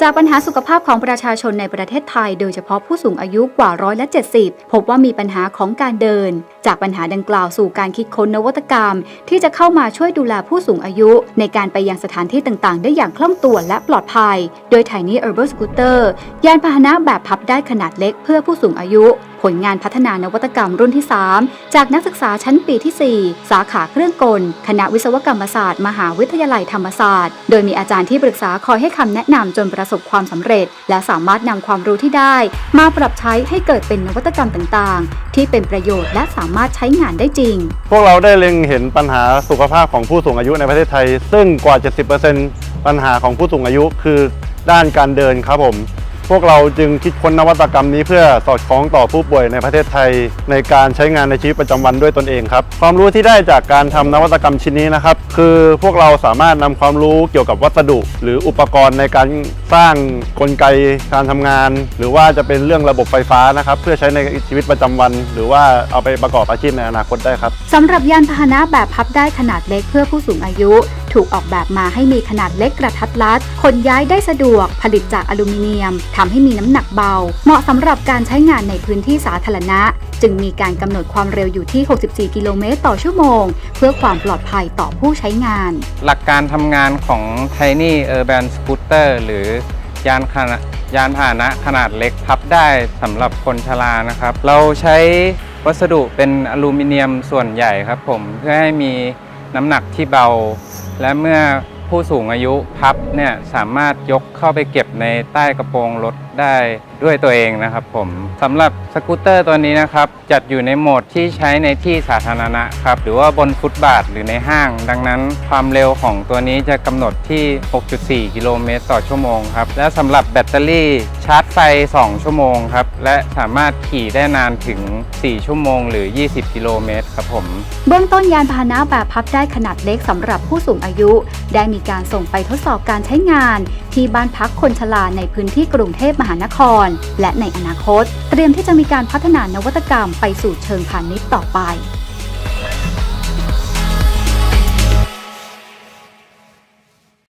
จากปัญหาสุขภาพของประชาชนในประเทศไทย โดยเฉพาะผู้สูงอายุกว่าร้อยละ70 พบว่ามีปัญหาของการเดิน จากปัญหาดังกล่าวสู่การคิดค้นนวัตกรรม ที่จะเข้ามาช่วยดูแลผู้สูงอายุ ในการไปยังสถานที่ต่างๆ ได้อย่างคล่องตัวและปลอดภัย โดย Tiny Urban Scooter ยานพาหนะแบบพับได้ขนาดเล็กเพื่อผู้สูงอายุ ผลงานพัฒนานวัตกรรมรุ่นที่ 3 จากนักศึกษาชั้นปีที่ 4 สาขาเครื่องกล คณะวิศวกรรมศาสตร์ มหาวิทยาลัยธรรมศาสตร์ โดยมีอาจารย์ที่ปรึกษาคอยให้คำแนะนำจนประสบความสำเร็จ และสามารถนำความรู้ที่ได้ มาปรับใช้ให้เกิดเป็นนวัตกรรมต่างๆ ที่เป็นประโยชน์และสามามารถใช้งานได้จริง พวกเราได้เล็งเห็นปัญหาสุขภาพของผู้สูงอายุในประเทศไทย ซึ่งกว่า 70%ปัญหาของผู้สูงอายุคือด้านการเดินครับผม พวกเราจึงคิดค้นนวัตกรรมนี้เพื่อสอดคล้องต่อผู้ป่วยในประเทศไทย ในการใช้งานในชีวิตประจำวันด้วยตนเองครับ ความรู้ที่ได้จากการทำนวัตกรรมชิ้นนี้นะครับ คือพวกเราสามารถนำความรู้เกี่ยวกับวัสดุ หรืออุปกรณ์ในการสร้างกลไกการทำงาน หรือว่าจะเป็นเรื่องระบบไฟฟ้านะครับ เพื่อใช้ในชีวิตประจำวัน หรือว่าเอาไปประกอบอาชีพในอนาคตได้ครับสำหรับยานพาหนะแบบพับได้ขนาดเล็กเพื่อผู้สูงอายุ ถูกออกแบบมาให้มีขนาดเล็กกระทัดรัดขนย้ายได้สะดวก ผลิตจากอลูมิเนียมทำให้มีน้ำหนักเบา เหมาะสำหรับการใช้งานในพื้นที่สาธารณะ จึงมีการกำหนดความเร็วอยู่ที่ 64 กิโลเมตรต่อชั่วโมง เพื่อความปลอดภัยต่อผู้ใช้งาน หลักการทำงานของ Tiny Urban Scooter หรือยานขนาดยานพาหนะขนาดเล็กพับได้สำหรับคนชรานะครับ เราใช้วัสดุเป็นอลูมิเนียมส่วนใหญ่ครับผม เพื่อให้มีน้ำหนักที่เบา และเมื่อผู้สูงอายุพับเนี่ยสามารถยกเข้าไปเก็บในใต้กระโปรงรถ ได้ด้วยตัวเองนะครับผมสำหรับสกูตเตอร์ตัวนี้นะครับ จัดอยู่ในโหมดที่ใช้ในที่สาธารณะครับ หรือว่าบนฟุตบาทหรือในห้าง ดังนั้นความเร็วของตัวนี้จะกำหนดที่ 6.4 กิโลเมตรต่อชั่วโมงครับ และสำหรับแบตเตอรี่ชาร์จไฟ 2 ชั่วโมงครับ และสามารถขี่ได้นานถึง 4 ชั่วโมง หรือ 20 กิโลเมตรครับผม เบื้องต้นยานพาหนะแบบพับได้ขนาดเล็กสำหรับผู้สูงอายุ ได้มีการส่งไปทดสอบการใช้งาน ที่บ้านพักคนชราในพื้นที่กรุงเทพมหานคร และในอนาคต เตรียมที่จะมีการพัฒนานวัตกรรมไปสู่เชิงพาณิชย์ต่อไป